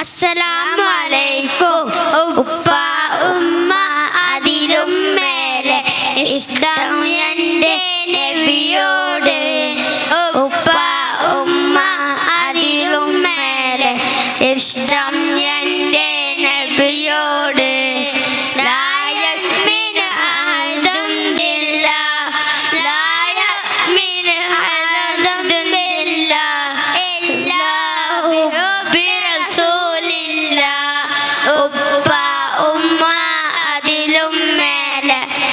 അസ്സലാമു അലൈക്കും ഉപ്പ ഉമ്മ അതിലും മേലെ. ഇഷ്ടം എന്റെ നബിയോട്. ഉപ്പ ഉമ്മ അതിലും മേലെ. ഇഷ്ടം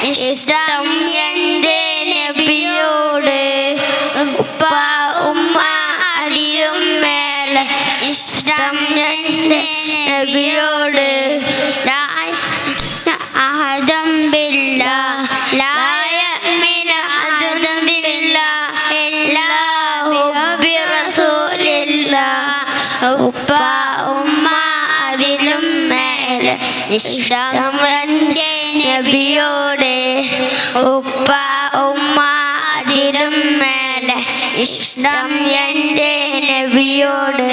ഇഷ്ടം എന്റെ നബിയോട് ഉപ്പ ഉമ്മ അതിലും മേലെ. ഇഷ്ടം എന്റെ നബിയോട് ഉപ്പ ഉമ്മ അതിലും മേലെ. ഇഷ്ടം എന്റെ നബിയോട് ഇഷ്ടം എന്റെ നബിയോട്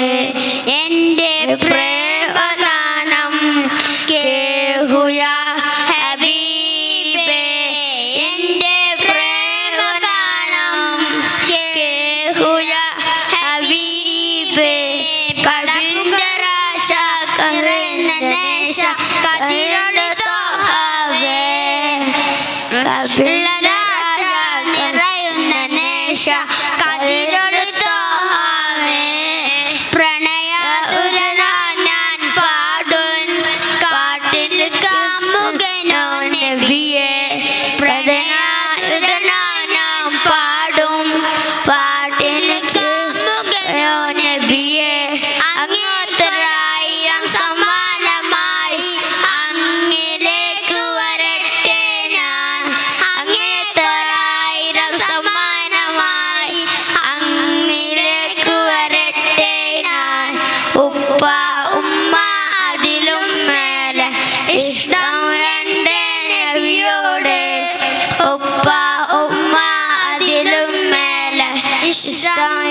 എന്റെ പ്രേമഗാനം കേഹുയ ഹബീബേ എന്റെ പ്രേമഗാനം ഉപ്പ ഉമ്മ അതിലും മേലെ. ഇഷ്ടം എന്റെ നബിയോട്. ഉപ്പ ഉമ്മ അതിലും മേലെ. ഇഷ്ടം